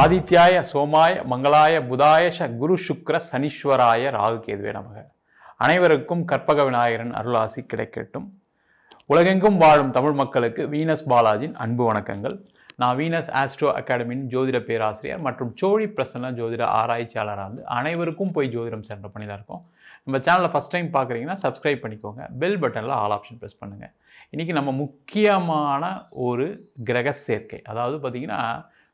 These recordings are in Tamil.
ஆதித்யாய சோமாய மங்களாய புதாய ச குரு சுக்ர சனீஸ்வராய ராகு கேதுவே நமக. அனைவருக்கும் கற்பக விநாயகரன் அருளாசி கிடைக்கட்டும். உலகெங்கும் வாழும் தமிழ் மக்களுக்கு வீனஸ் பாலாஜின் அன்பு வணக்கங்கள். நான் வீனஸ் ஆஸ்ட்ரோ அகாடமியின் ஜோதிட பேராசிரியர் மற்றும் சோழி பிரசன்ன ஜோதிட ஆராய்ச்சியாளராக இருந்து அனைவருக்கும் போய் ஜோதிடம் சென்ற பண்ணி தான் இருக்கோம். நம்ம சேனலை ஃபஸ்ட் டைம் பார்க்குறீங்கன்னா சப்ஸ்கிரைப் பண்ணிக்கோங்க. பெல் பட்டனில் ஆல் ஆப்ஷன் ப்ரெஸ் பண்ணுங்கள் இன்றைக்கி நம்ம முக்கியமான ஒரு கிரக சேர்க்கை. அதாவது பார்த்திங்கன்னா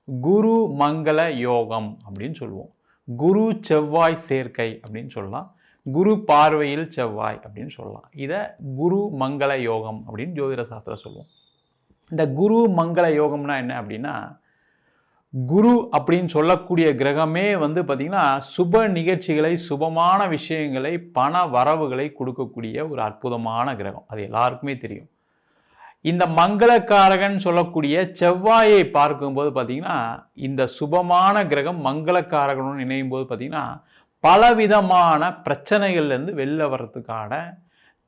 குரு மங்கள யோகம் அப்படின்னு சொல்லுவோம். குரு செவ்வாய் சேர்க்கை அப்படின்னு சொல்லலாம். குரு பார்வையில் செவ்வாய் அப்படின்னு சொல்லலாம். இதை குரு மங்கள யோகம் அப்படின்னு ஜோதிட சாஸ்திரம் சொல்லுவோம். இந்த குரு மங்கள யோகம்னா என்ன அப்படின்னா குரு அப்படின்னு சொல்லக்கூடிய கிரகமே வந்து பார்த்திங்கன்னா சுப நிகழ்ச்சிகளை சுபமான விஷயங்களை பண வரவுகளை கொடுக்கக்கூடிய ஒரு அற்புதமான கிரகம். அது எல்லாருக்குமே தெரியும். இந்த மங்களக்காரகன் சொல்லக்கூடிய செவ்வாயை பார்க்கும்போது பார்த்திங்கன்னா இந்த சுபமான கிரகம் மங்களக்காரகனும் இணையும் போது பார்த்திங்கன்னா பலவிதமான பிரச்சனைகள்லேருந்து வெளில வர்றதுக்கான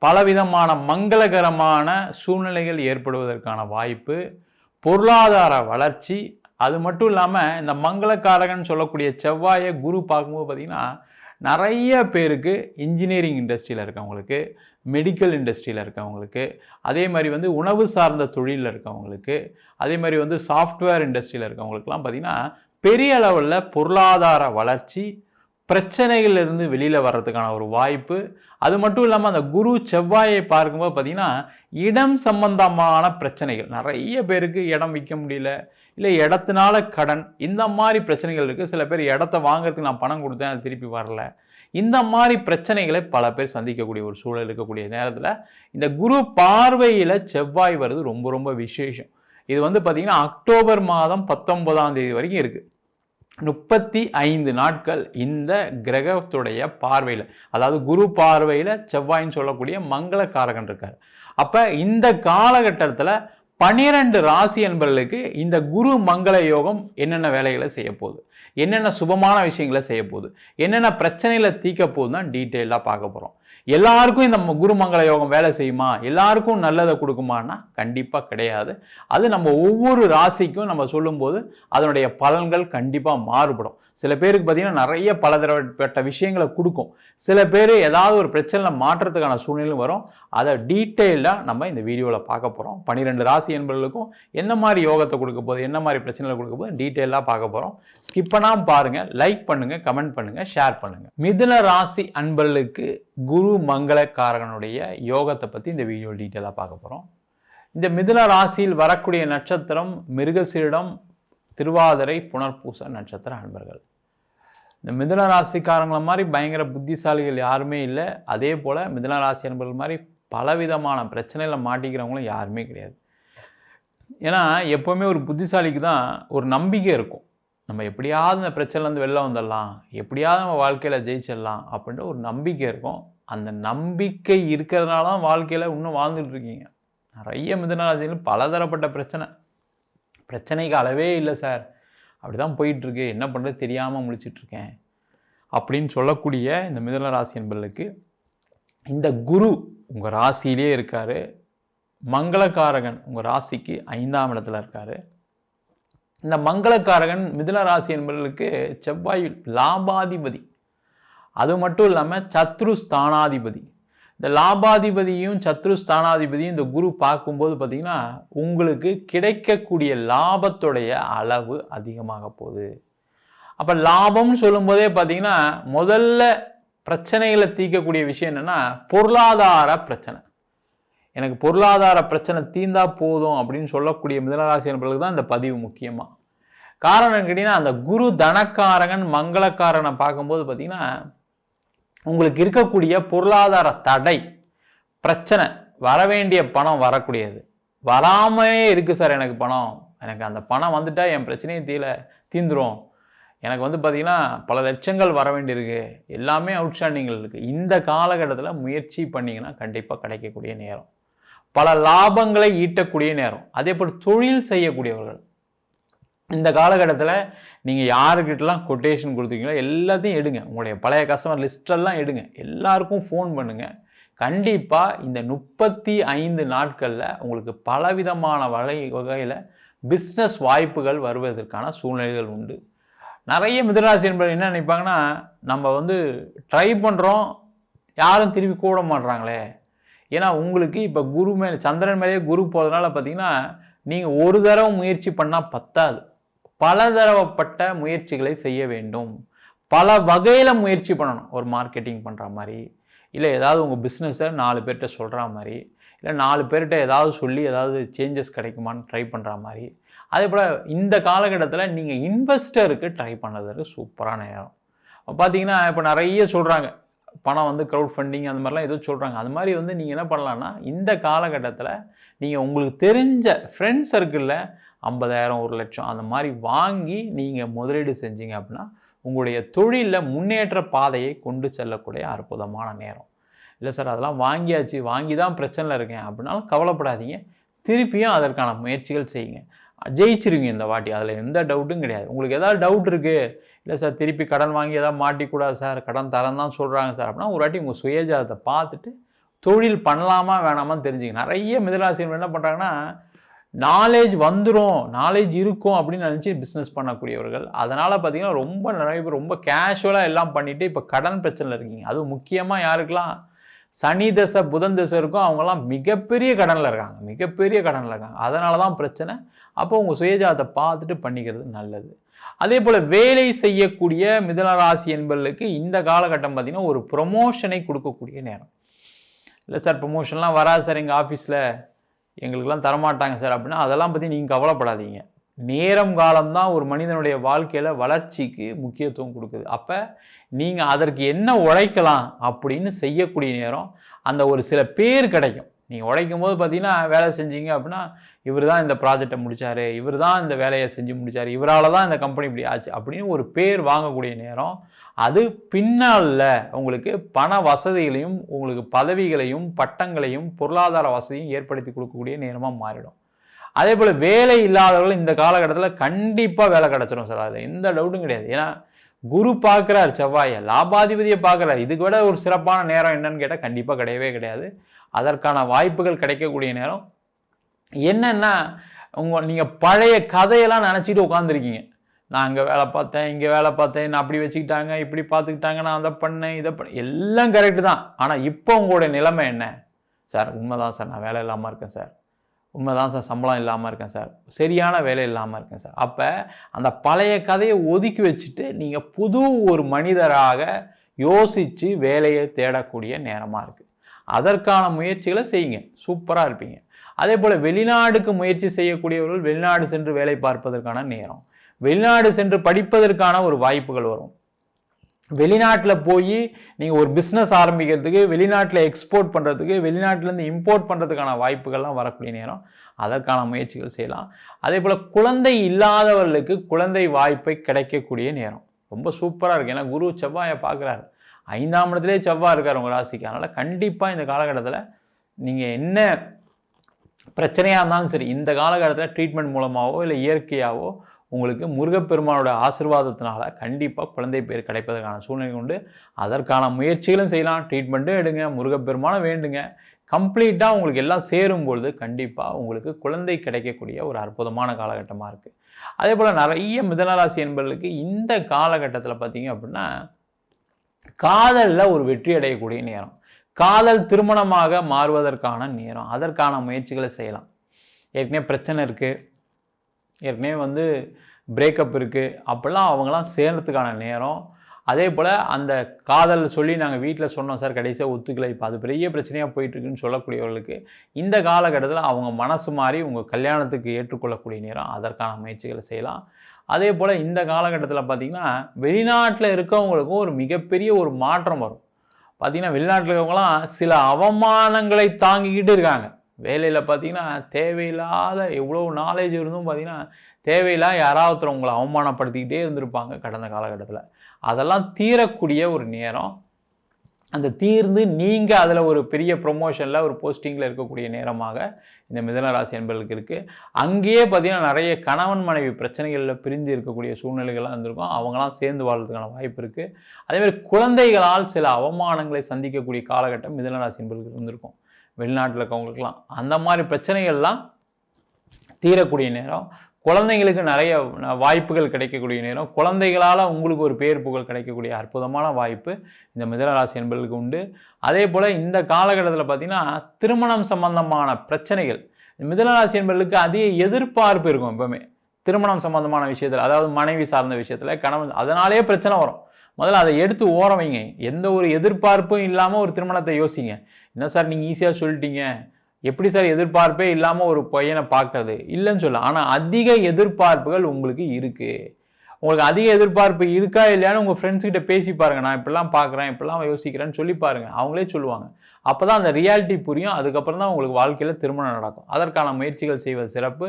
பலவிதமான மங்களகரமான சூழ்நிலைகள் ஏற்படுவதற்கான வாய்ப்பு பொருளாதார வளர்ச்சி அது மட்டும் இல்லாமல் இந்த மங்களக்காரகன் சொல்லக்கூடிய செவ்வாயை குரு பார்க்கும்போது பார்த்திங்கன்னா நிறைய பேருக்கு இன்ஜினியரிங் இண்டஸ்ட்ரியில் இருக்கவங்களுக்கு மெடிக்கல் இண்டஸ்ட்ரியில் இருக்கவங்களுக்கு அதே மாதிரி வந்து உணவு சார்ந்த தொழிலில் இருக்கவங்களுக்கு அதே மாதிரி வந்து சாஃப்ட்வேர் இண்டஸ்ட்ரியில் இருக்கவங்களுக்குலாம் பார்த்திங்கன்னா பெரிய அளவில் பொருளாதார வளர்ச்சி பிரச்சனைகள்லேருந்து வெளியில் வர்றதுக்கான ஒரு வாய்ப்பு. அது மட்டும் இல்லாமல் அந்த குரு செவ்வாயை பார்க்கும்போது பார்த்திங்கன்னா இடம் சம்பந்தமான பிரச்சனைகள். நிறைய பேருக்கு இடம் விற்க முடியல இல்லை இடத்தினால கடன். இந்த மாதிரி பிரச்சனைகள் இருக்குது சில பேர் இடத்த வாங்குறதுக்கு நான் பணம் கொடுத்தேன் அது திருப்பி வரல. இந்த மாதிரி பிரச்சனைகளை பல பேர் சந்திக்கக்கூடிய ஒரு சூழல் இருக்கக்கூடிய நேரத்தில் இந்த குரு பார்வையில் செவ்வாய் வருது ரொம்ப ரொம்ப விசேஷம். இது வந்து பார்த்திங்கன்னா அக்டோபர் மாதம் பத்தொன்பதாம் தேதி வரைக்கும் இருக்குது முப்பத்தி ஐந்து நாட்கள் இந்த கிரகத்துடைய பார்வையில் அதாவது குரு பார்வையில் செவ்வாயின்னு சொல்லக்கூடிய மங்கள காரகன் இருக்கார். அப்போ இந்த காலகட்டத்தில் பனிரெண்டு ராசி என்பவர்களுக்கு இந்த குரு மங்கள யோகம் என்னென்ன வேலைகளை செய்ய போகுது? என்னென்ன சுபமான விஷயங்களை செய்ய போகுது? என்னென்ன பிரச்சனைகளை தீக்க போகுதுன்னு டீட்டெயிலாக பார்க்க போகிறோம் எல்லாருக்கும் இந்த குரு மங்கள யோகம் வேலை செய்யுமா? எல்லாருக்கும் நல்லதை கொடுக்குமான்னா கண்டிப்பாக கிடையாது. அது நம்ம ஒவ்வொரு ராசிக்கும் நம்ம சொல்லும்போது அதனுடைய பலன்கள் கண்டிப்பாக மாறுபடும். சில பேருக்கு பார்த்திங்கன்னா நிறைய பலதரப்பட்ட விஷயங்களை கொடுக்கும். சில பேர் ஏதாவது ஒரு பிரச்சனை மாற்றத்துக்கான சூழ்நிலையும் வரும். அதை டீட்டெயில்டாக நம்ம இந்த வீடியோவில் பார்க்க போகிறோம் பன்னிரெண்டு ராசி என்பவர்களுக்கும் என்ன மாதிரி யோகத்தை கொடுக்க போகுது? என்ன மாதிரி பிரச்சனைகள் கொடுக்க போகுது? டீட்டெயிலாக பார்க்க போகிறோம் ஸ்கிப் பண்ணாமல் பாருங்கள் லைக் பண்ணுங்கள் கமெண்ட் பண்ணுங்கள் ஷேர் பண்ணுங்கள் மிதுன ராசி அன்பர்களுக்கு குரு மங்களக்காரகனுடைய யோகத்தை பற்றி இந்த வீடியோ டீட்டெயிலாக பார்க்க போகிறோம் இந்த மிதுன ராசியில் வரக்கூடிய நட்சத்திரம் மிருகசீரிடம் திருவாதிரை புனர்பூச நட்சத்திர அன்பர்கள். இந்த மிதுன ராசிக்காரங்கள மாதிரி பயங்கர புத்திசாலிகள் யாருமே இல்லை. அதே போல் மிதுன ராசி அன்பர்கள் மாதிரி பலவிதமான பிரச்சனையில் மாட்டிக்கிறவங்களும் யாருமே கிடையாது. ஏன்னா எப்போவுமே ஒரு புத்திசாலிக்கு தான் ஒரு நம்பிக்கை இருக்கும். நம்ம எப்படியாவது இந்த பிரச்சனைலேருந்து வெளில வந்துடலாம் எப்படியாவது நம்ம வாழ்க்கையில் ஜெயிச்சிடலாம் அப்படின்ற ஒரு நம்பிக்கை இருக்கும். அந்த நம்பிக்கை இருக்கிறதுனால தான் வாழ்க்கையில் இன்னும் வாழ்ந்துட்டு இருக்கீங்க. நிறைய மிதனராசிகள் பலதரப்பட்ட பிரச்சனை. பிரச்சனைக்கு அளவே இல்லை சார். அப்படி தான் போயிட்டுருக்கு. என்ன பண்ணுறது தெரியாமல் முழிச்சிட்ருக்கேன் அப்படின்னு சொல்லக்கூடிய இந்த மிதன ராசி என்பதற்கு இந்த குரு உங்கள் ராசியிலே இருக்கார். மங்களக்காரகன் உங்கள் ராசிக்கு ஐந்தாம் இடத்துல இருக்கார். இந்த மங்களக்காரகன் மிதுன ராசி என்பவர்களுக்கு செவ்வாய் லாபாதிபதி. அது மட்டும் இல்லாமல் சத்ரு ஸ்தானாதிபதி. இந்த லாபாதிபதியும் சத்ரு ஸ்தானாதிபதியும் இந்த குரு பார்க்கும்போது பார்த்திங்கன்னா உங்களுக்கு கிடைக்கக்கூடிய லாபத்துடைய அளவு அதிகமாக போகுது. அப்போ லாபம்னு சொல்லும்போதே பார்த்தீங்கன்னா முதல்ல பிரச்சனைகளை தீர்க்கக்கூடிய விஷயம் என்னென்னா பொருளாதார பிரச்சனை. எனக்கு பொருளாதார பிரச்சனை தீந்தா போதும் அப்படின்னு சொல்லக்கூடிய மிதனராசி நபர்களுக்கு தான் இந்த பதிவு முக்கியமாக காரணம் கேட்டிங்கன்னா அந்த குரு தனக்காரகன் மங்களக்காரனை பார்க்கும்போது பார்த்திங்கன்னா உங்களுக்கு இருக்கக்கூடிய பொருளாதார தடை பிரச்சனை வர வேண்டிய பணம் வரக்கூடியது. வராமையே இருக்குது சார் எனக்கு பணம். எனக்கு அந்த பணம் வந்துட்டால் என் பிரச்சனையும் தீல தீந்துரும். எனக்கு வந்து பார்த்திங்கன்னா பல லட்சங்கள் வர வேண்டியிருக்கு. எல்லாமே அவுட்ஸ்டாண்டிங்கள் இருக்குது இந்த காலகட்டத்தில் முயற்சி பண்ணிங்கன்னா கண்டிப்பாக கிடைக்கக்கூடிய நேரம். பல லாபங்களை ஈட்டக்கூடிய நேரம். அதே போல் தொழில் செய்யக்கூடியவர்கள். இந்த காலகட்டத்தில் நீங்கள் யாருக்கிட்டலாம் கொட்டேஷன் கொடுத்தீங்களோ எல்லாத்தையும் எடுங்க. உங்களுடைய பழைய கஸ்டமர் லிஸ்டெல்லாம் எடுங்க. எல்லாருக்கும் ஃபோன் பண்ணுங்கள் கண்டிப்பாக இந்த முப்பத்தி ஐந்து நாட்களில் உங்களுக்கு பலவிதமான வகை வகையில் பிஸ்னஸ் வாய்ப்புகள் வருவதற்கான சூழ்நிலைகள் உண்டு. நிறைய மிதராசி என்பது என்ன நினைப்பாங்கன்னா நம்ம வந்து ட்ரை பண்ணுறோம் யாரும் திரும்பி கூட மாட்றாங்களே. ஏன்னா உங்களுக்கு இப்போ குரு மேலே சந்திரன் மேலேயே குரு போகிறதுனால பார்த்தீங்கன்னா நீங்கள் ஒரு தடவை முயற்சி பண்ணால் பத்தாது. பல தடவைப்பட்ட முயற்சிகளை செய்ய வேண்டும். பல வகையில் முயற்சி பண்ணணும். ஒரு மார்க்கெட்டிங் பண்ணுற மாதிரி. இல்லை ஏதாவது உங்கள் பிஸ்னஸை நாலு பேர்கிட்ட சொல்கிற மாதிரி. இல்லை நாலு பேர்கிட்ட ஏதாவது சொல்லி ஏதாவது சேஞ்சஸ் கிடைக்குமான்னு ட்ரை பண்ணுற மாதிரி. அதே போல் இந்த காலகட்டத்தில் நீங்கள் இன்வெஸ்டருக்கு ட்ரை பண்ணுறதுக்கு சூப்பரான நேரம். பார்த்தீங்கன்னா இப்போ நிறைய சொல்கிறாங்க பணம் வந்து க்ரௌட் ஃபண்டிங் அந்த மாதிரிலாம் ஏதோ சொல்கிறாங்க அது மாதிரி வந்து நீங்கள் என்ன பண்ணலான்னா இந்த காலகட்டத்தில் நீங்கள் உங்களுக்கு தெரிஞ்ச ஃப்ரெண்ட்ஸ் சர்க்கிளில் ஐம்பதாயிரம் ஒரு லட்சம் அந்த மாதிரி வாங்கி நீங்கள் முதலீடு செஞ்சீங்க அப்படின்னா உங்களுடைய தொழிலில் முன்னேற்ற பாதையை கொண்டு செல்லக்கூடிய அற்புதமான நேரம். இல்லை சார் அதெல்லாம் வாங்கியாச்சு வாங்கி தான் பிரச்சனையில் இருக்கேன் அப்படின்னாலும் கவலைப்படாதீங்க. திருப்பியும் அதற்கான முயற்சிகள் செய்யுங்க. ஜெயிச்சிருவீங்க இந்த வாட்டி. அதில் எந்த டவுட்டும் கிடையாது. உங்களுக்கு ஏதாவது டவுட் இருக்குது இல்லை சார் திருப்பி கடன் வாங்கி எதாவது மாட்டிக்கூடாது சார் கடன் தரம் தான் சொல்கிறாங்க சார் அப்படின்னா ஒரு வாட்டி உங்கள் சுயஜாதத்தை பார்த்துட்டு தொழில் பண்ணலாமா வேணாமான்னு தெரிஞ்சுங்க நிறைய மிதராசிரியர்கள் என்ன பண்ணுறாங்கன்னா நாலேஜ் வந்துடும் நாலேஜ் இருக்கும் அப்படின்னு நினச்சி பிஸ்னஸ் பண்ணக்கூடியவர்கள். அதனால் பார்த்திங்கன்னா ரொம்ப நிறைய பேர் ரொம்ப கேஷுவலாக எல்லாம் பண்ணிவிட்டு இப்போ கடன் பிரச்சனையில் இருக்கீங்க. அதுவும் முக்கியமாக யாருக்கெல்லாம் சனி தசை புதன் தசை இருக்கும். அவங்கெல்லாம் மிகப்பெரிய கடனில் இருக்காங்க. மிகப்பெரிய கடனில் இருக்காங்க. அதனால தான் பிரச்சனை. அப்போ உங்கள் சுயஜாதத்தை பார்த்துட்டு பண்ணிக்கிறது நல்லது. அதே போல் வேலை செய்யக்கூடிய மிதனராசி என்பவர்களுக்கு இந்த காலகட்டம் பார்த்திங்கன்னா ஒரு ப்ரொமோஷனை கொடுக்கக்கூடிய நேரம். இல்லை சார் ப்ரொமோஷன்லாம் வராது சார் எங்கள் ஆஃபீஸில் எங்களுக்கெல்லாம் தரமாட்டாங்க சார் அப்படின்னா அதெல்லாம் பற்றி நீங்கள் கவலைப்படாதீங்க. நேரம் காலம்தான் ஒரு மனிதனுடைய வாழ்க்கையில் வளர்ச்சிக்கு முக்கியத்துவம் கொடுக்குது. அப்போ நீங்கள் அதற்கு என்ன உழைக்கலாம் அப்படின்னு செய்யக்கூடிய நேரம் அந்த ஒரு சில பேர் கிடைக்கும். நீங்கள் உழைக்கும் போது பார்த்தீங்கன்னா வேலை செஞ்சீங்க அப்படின்னா இவர் தான் இந்த ப்ராஜெக்டை முடித்தார் இவர் தான் இந்த வேலையை செஞ்சு முடித்தார் இவரால் தான் இந்த கம்பெனி இப்படி ஆச்சு அப்படின்னு ஒரு பேர் வாங்கக்கூடிய நேரம். அது பின்னால் உங்களுக்கு பண வசதிகளையும் உங்களுக்கு பதவிகளையும் பட்டங்களையும் பொருளாதார வசதியும் ஏற்படுத்தி கொடுக்கக்கூடிய நேரமாக மாறிடும். அதே போல் வேலை இல்லாதவர்கள் இந்த காலகட்டத்தில் கண்டிப்பாக வேலை கிடச்சிரும் சார். அதில் எந்த டவுட்டும் கிடையாது. ஏன்னா குரு பார்க்குறார் செவ்வாயை லாபாதிபதியை பார்க்குறாரு. இதுக்கு விட ஒரு சிறப்பான நேரம் என்னன்னு கேட்டால் கண்டிப்பாக கிடையவே கிடையாது. அதற்கான வாய்ப்புகள் கிடைக்கக்கூடிய நேரம். என்னென்னா உங்கள் நீங்கள் பழைய கதையெல்லாம் நினச்சிட்டு உட்காந்துருக்கீங்க நான் அங்கே வேலை பார்த்தேன் இங்கே வேலை பார்த்தேன் நான் அப்படி வச்சுக்கிட்டாங்க இப்படி பார்த்துக்கிட்டாங்க நான் அதை பண்ணேன் இதை பண்ண எல்லாம் கரெக்டு தான். ஆனால் இப்போ உங்களுடைய நிலைமை என்ன? சார் உண்மைதான் சார். நான் வேலை இல்லாமல் இருக்கேன் சார். உண்மைதான் சார் சம்பளம் இல்லாமல் இருக்கேன் சார். சரியான வேலை இல்லாமல் இருக்கேன் சார். அப்போ அந்த பழைய கதையை ஒதுக்கி வச்சுட்டு நீங்கள் புது ஒரு மனிதராக யோசித்து வேலையை தேடக்கூடிய நேரமாக இருக்குது அதற்கான முயற்சிகளை செய்யுங்க. சூப்பராக இருப்பீங்க. அதே போல் வெளிநாடுக்கு முயற்சி செய்யக்கூடியவர்கள் வெளிநாடு சென்று வேலை பார்ப்பதற்கான நேரம். வெளிநாடு சென்று படிப்பதற்கான ஒரு வாய்ப்புகள் வரும். வெளிநாட்டில் போய் நீங்கள் ஒரு பிஸ்னஸ் ஆரம்பிக்கிறதுக்கு வெளிநாட்டில் எக்ஸ்போர்ட் பண்ணுறதுக்கு வெளிநாட்டிலேருந்து இம்போர்ட் பண்ணுறதுக்கான வாய்ப்புகள்லாம் வரக்கூடிய நேரம். அதற்கான முயற்சிகள் செய்யலாம். அதே போல் குழந்தை இல்லாதவர்களுக்கு குழந்தை வாய்ப்பை கிடைக்கக்கூடிய நேரம். ரொம்ப சூப்பராக இருக்குது ஏன்னா குரு செவ்வாயை பார்க்குறாரு. ஐந்தாம் இடத்துலேயே செவ்வாய் இருக்கார் உங்கள் ராசிக்கு. அதனால் கண்டிப்பாக இந்த காலகட்டத்தில் நீங்கள் என்ன பிரச்சனையாக இருந்தாலும் சரி இந்த காலகட்டத்தில் ட்ரீட்மெண்ட் மூலமாகவோ இல்லை இயற்கையாகவோ உங்களுக்கு முருகப்பெருமானோட ஆசிர்வாதத்தினால கண்டிப்பாக குழந்தை பேர் கிடைப்பதற்கான சூழ்நிலை உண்டு. அதற்கான முயற்சிகளும் செய்யலாம். ட்ரீட்மெண்ட்டும் எடுங்க. முருகப்பெருமானம் வேண்டுங்க. கம்ப்ளீட்டாக உங்களுக்கு எல்லாம் சேரும் பொழுது கண்டிப்பாக உங்களுக்கு குழந்தை கிடைக்கக்கூடிய ஒரு அற்புதமான காலகட்டமாக இருக்குது அதே போல் நிறைய மிதனராசி என்பர்களுக்கு இந்த காலகட்டத்தில் பார்த்தீங்க அப்படின்னா காதலில் ஒரு வெற்றி அடையக்கூடிய நேரம். காதல் திருமணமாக மாறுவதற்கான நேரம். அதற்கான முயற்சிகளை செய்யலாம். ஏற்கனவே பிரச்சனை இருக்குது ஏற்கனவே வந்து பிரேக்கப் இருக்குது அப்போல்லாம் அவங்களாம் சேர்றதுக்கான நேரம். அதே போல் அந்த காதல் சொல்லி நாங்கள் வீட்டில் சொன்னோம் சார் கடைசியாக ஒத்துக்கலை. இப்போ அது பெரிய பிரச்சனையாக போயிட்டுருக்குன்னு சொல்லக்கூடியவர்களுக்கு இந்த காலகட்டத்தில் அவங்க மனசு மாறி உங்கள் கல்யாணத்துக்கு ஏற்றுக்கொள்ளக்கூடிய நேரம். அதற்கான முயற்சிகளை செய்யலாம். அதே போல் இந்த காலகட்டத்தில் பார்த்திங்கன்னா வெளிநாட்டில் இருக்கவங்களுக்கும் ஒரு மிகப்பெரிய ஒரு மாற்றம் வரும். பார்த்திங்கன்னா வெளிநாட்டில் இருக்கவங்களாம் சில அவமானங்களை தாங்கிக்கிட்டு இருக்காங்க. வேலையில் பார்த்தீங்கன்னா தேவையில்லாத எவ்வளோ நாலேஜ் இருந்தும் பார்த்தீங்கன்னா தேவையில்லாத யாராவது உங்களை அவமானப்படுத்திக்கிட்டே இருந்திருப்பாங்க கடந்த காலகட்டத்தில். அதெல்லாம் தீரக்கூடிய ஒரு நேரம். அந்த தீர்ந்து நீங்கள் அதில் ஒரு பெரிய ப்ரொமோஷனில் ஒரு போஸ்டிங்கில் இருக்கக்கூடிய நேரமாக இந்த மிதனராசி என்பர்களுக்கு இருக்குது அங்கேயே பார்த்திங்கன்னா நிறைய கணவன் மனைவி பிரச்சனைகளில் பிரிந்து இருக்கக்கூடிய சூழ்நிலைகள்லாம் இருந்திருக்கும். அவங்களாம் சேர்ந்து வாழ்றதுக்கான வாய்ப்பு இருக்குது அதேமாதிரி குழந்தைகளால் சில அவமானங்களை சந்திக்கக்கூடிய காலகட்டம் மிதனராசி என்பர்களுக்கு இருந்திருக்கும். வெளிநாட்டில் இருக்கவங்களுக்கெல்லாம். அந்த மாதிரி பிரச்சனைகள்லாம் தீரக்கூடிய நேரம். குழந்தைங்களுக்கு நிறைய வாய்ப்புகள் கிடைக்கக்கூடிய நேரம். குழந்தைகளால் உங்களுக்கு ஒரு பேர் புகழ் கிடைக்கக்கூடிய அற்புதமான வாய்ப்பு இந்த மிதனராசி என்பதற்கு உண்டு. அதே போல் இந்த காலகட்டத்தில் பார்த்திங்கன்னா திருமணம் சம்பந்தமான பிரச்சனைகள். மிதனராசி என்பர்களுக்கு அதிக எதிர்பார்ப்பு இருக்கும் எப்பவுமே. திருமணம் சம்பந்தமான விஷயத்தில் அதாவது மனைவி சார்ந்த விஷயத்தில் கணவன் அதனாலே பிரச்சனை வரும். முதல்ல அதை எடுத்து ஓர வைங்க. எந்த ஒரு எதிர்பார்ப்பும் இல்லாமல் ஒரு திருமணத்தை யோசிங்க. என்ன சார் நீங்கள் ஈஸியாக சொல்லிட்டீங்க? எப்படி சார் எதிர்பார்ப்பே இல்லாமல் ஒரு பையனை பார்க்கறது? இல்லைன்னு சொல்ல ஆனால் அதிக எதிர்பார்ப்புகள் உங்களுக்கு இருக்குது உங்களுக்கு அதிக எதிர்பார்ப்பு இருக்கா இல்லையான்னு உங்கள் ஃப்ரெண்ட்ஸ்கிட்ட பேசி பாருங்க. நான் இப்படிலாம் பார்க்குறேன் இப்படிலாம் யோசிக்கிறேன்னு சொல்லி பாருங்கள் அவங்களே சொல்லுவாங்க. அப்போ தான் அந்த ரியாலிட்டி புரியும். அதுக்கப்புறம் தான் உங்களுக்கு வாழ்க்கையில் திருமணம் நடக்கும். அதற்கான முயற்சிகள் செய்வது சிறப்பு.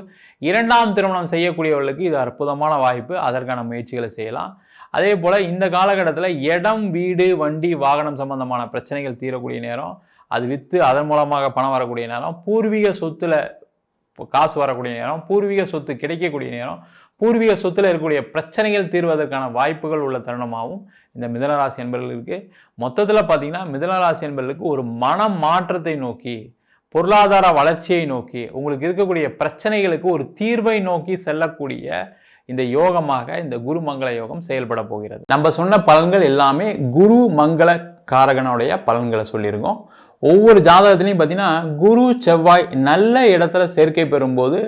இரண்டாம் திருமணம் செய்யக்கூடியவர்களுக்கு இது அற்புதமான வாய்ப்பு. அதற்கான முயற்சிகளை செய்யலாம். அதே போல் இந்த காலகட்டத்தில் இடம் வீடு வண்டி வாகனம் சம்பந்தமான பிரச்சனைகள் தீரக்கூடிய நேரம் அது விற்று அதன் மூலமாக பணம் வரக்கூடிய நேரம் பூர்வீக சொத்துல காசு வரக்கூடிய நேரம் பூர்வீக சொத்து கிடைக்கக்கூடிய நேரம் பூர்வீக சொத்தில் இருக்கக்கூடிய பிரச்சனைகள் தீர்வதற்கான வாய்ப்புகள் உள்ள தருணமாகவும் இந்த மிதனராசி என்பர்களுக்கு மொத்தத்தில் பார்த்தீங்கன்னா மிதனராசி என்பர்களுக்கு ஒரு மன மாற்றத்தை நோக்கி பொருளாதார வளர்ச்சியை நோக்கி உங்களுக்கு இருக்கக்கூடிய பிரச்சனைகளுக்கு ஒரு தீர்வை நோக்கி செல்லக்கூடிய இந்த யோகமாக இந்த குரு மங்கள யோகம் செயல்பட போகிறது. நம்ம சொன்ன பலன்கள் எல்லாமே குரு மங்கள காரகனுடைய பலன்களை சொல்லியிருக்கோம். ஒவ்வொரு ஜாதகத்துலையும் பார்த்தீங்கன்னா குரு செவ்வாய் நல்ல இடத்துல சேர்க்கை பெறும்போது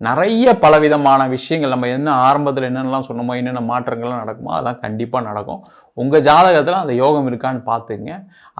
நிறைய பலவிதமான விஷயங்கள். நம்ம என்ன ஆரம்பத்தில் என்னென்னலாம் சொன்னோமோ என்னென்ன மாற்றங்கள்லாம் நடக்குமோ அதெல்லாம் கண்டிப்பாக நடக்கும். உங்கள் ஜாதகத்தில் அந்த யோகம் இருக்கான்னு பார்த்துங்க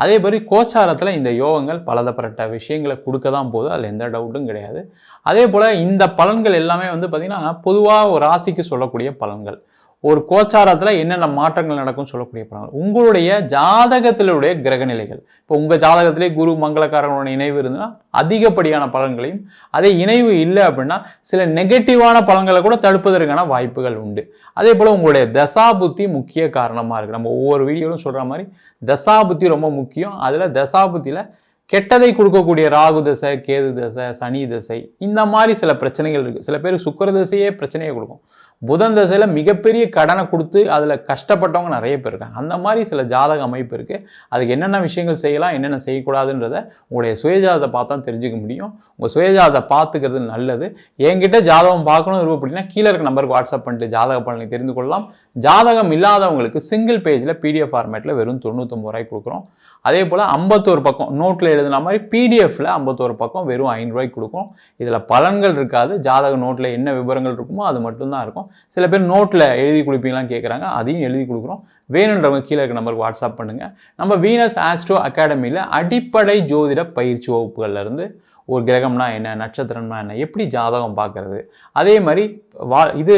அதே மாதிரி கோச்சாரத்தில் இந்த யோகங்கள் பலதப்பட்ட விஷயங்களை கொடுக்க தான் போகுது. அதில் எந்த டவுட்டும் கிடையாது. அதே போல் இந்த பலன்கள் எல்லாமே வந்து பார்த்திங்கன்னா பொதுவாக ஒரு ராசிக்கு சொல்லக்கூடிய பலன்கள். ஒரு கோச்சாரத்தில் என்னென்ன மாற்றங்கள் நடக்கும்னு சொல்லக்கூடிய பலன்கள் உங்களுடைய ஜாதகத்திலுடைய கிரகநிலைகள். இப்போ உங்கள் ஜாதகத்திலே குரு மங்களக்காரனோட இணைவு இருந்ததுன்னா அதிகப்படியான பலன்களையும் அதே இணைவு இல்லை அப்படின்னா சில நெகட்டிவான பலன்களை கூட தடுப்பதற்கான வாய்ப்புகள் உண்டு. அதே போல் உங்களுடைய தசாபுத்தி முக்கிய காரணமாக இருக்குது நம்ம ஒவ்வொரு வீடியோவிலும் சொல்கிற மாதிரி தசாபுத்தி ரொம்ப முக்கியம். அதில் தசாபுத்தியில் கெட்டதை கொடுக்கக்கூடிய ராகு தசை கேது தசை சனி தசை இந்த மாதிரி சில பிரச்சனைகள் இருக்குது சில பேருக்கு சுக்கர தசையே பிரச்சனையை கொடுக்கும். புதன் தசையில் மிகப்பெரிய கடனை கொடுத்து அதில் கஷ்டப்பட்டவங்க நிறைய பேர் இருக்காங்க. அந்த மாதிரி சில ஜாதக அமைப்பு இருக்குது அதுக்கு என்னென்ன விஷயங்கள் செய்யலாம் என்னென்ன செய்யக்கூடாதுன்றத உங்களுடைய சுயஜாதத்தை பார்த்தா தெரிஞ்சுக்க முடியும். உங்கள் சுயஜாதத்தை பார்த்துக்கிறது நல்லது. என்கிட்ட ஜாதகம் பார்க்கணும் விருப்பப்பட்டீங்கன்னா கீழே இருக்க நம்பருக்கு வாட்ஸ்அப் பண்ணிட்டு ஜாதக பலனை தெரிந்து கொள்ளலாம். ஜாதகம் இல்லாதவங்களுக்கு சிங்கிள் பேஜில் பிடிஎஃப் ஃபார்மேட்டில் வெறும் தொண்ணூத்தொம்பது ரூபாய் கொடுக்குறோம். அதே போல் ஐம்பத்தோரு பக்கம் நோட்டில் எழுதின மாதிரி பிடிஎஃப்பில் ஐம்பத்தோரு பக்கம் வெறும் ஐநூறுரூவாய்க்கு கொடுக்கும் இதில் பலன்கள் இருக்காது. ஜாதக நோட்டில் என்ன விவரங்கள் இருக்குமோ அது மட்டும்தான் இருக்கும். சில பேர் நோட்டில் எழுதி கொடுப்பீங்களான்னு கேட்குறாங்க அதையும் எழுதி கொடுக்குறோம். வேணுன்றவங்க கீழே இருக்க நம்பருக்கு வாட்ஸ்அப் பண்ணுங்கள் நம்ம வீனஸ் ஆஸ்ட்ரோ அகாடமியில் அடிப்படை ஜோதிட பயிற்சி வகுப்புகள்லேருந்து ஒரு கிரகம்னா என்ன நட்சத்திரம்னா என்ன எப்படி ஜாதகம் பார்க்கறது அதே மாதிரி வா இது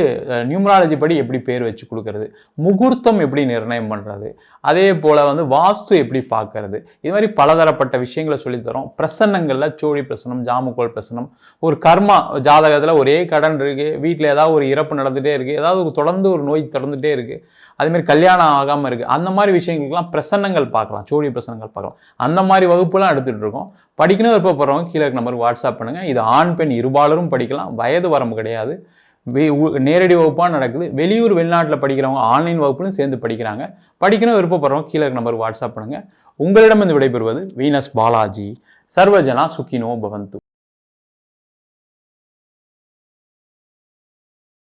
நியூமராலஜி படி எப்படி பேர் வச்சு கொடுக்கறது முகூர்த்தம் எப்படி நிர்ணயம் பண்ணுறது அதே போல் வந்து வாஸ்து எப்படி பார்க்கறது இது மாதிரி பலதரப்பட்ட விஷயங்களை சொல்லித்தரோம் பிரசன்னங்களில் சோழி பிரசனம் ஜாமுக்கோள் பிரசனம் ஒரு கர்மா ஜாதகத்தில் ஒரே கடன் இருக்குது வீட்டில் ஏதாவது ஒரு இறப்பு நடந்துகிட்டே இருக்குது ஏதாவது ஒரு தொடர்ந்து ஒரு நோய் தொடர்ந்துகிட்டே இருக்குது அதேமாதிரி கல்யாணம் ஆகாமல் இருக்குது அந்த மாதிரி விஷயங்களுக்கெல்லாம் பிரசன்னங்கள் பார்க்கலாம். சோழி பிரசனங்கள் பார்க்கலாம். அந்த மாதிரி வகுப்புலாம் எடுத்துகிட்டு இருக்கோம். படிக்கணும் விருப்பப்படுறவங்க கீழே இருக்க நம்பருக்கு வாட்ஸ்அப் பண்ணுங்கள் இது ஆண் பெண் இருபாலரும் படிக்கலாம். வயது வரம்பு கிடையாது. நேரடி வகுப்பாக நடக்குது. வெளியூர் வெளிநாட்டில் படிக்கிறவங்க ஆன்லைன் வகுப்புலையும் சேர்ந்து படிக்கிறாங்க. படிக்கணும் விருப்பப்படுறவங்க கீழே இருக்க நம்பருக்கு வாட்ஸ்அப் பண்ணுங்கள் உங்களிடம் விடைபெறுவது வீனஸ் பாலாஜி. சர்வஜனா சுக்கினோ பவந்து.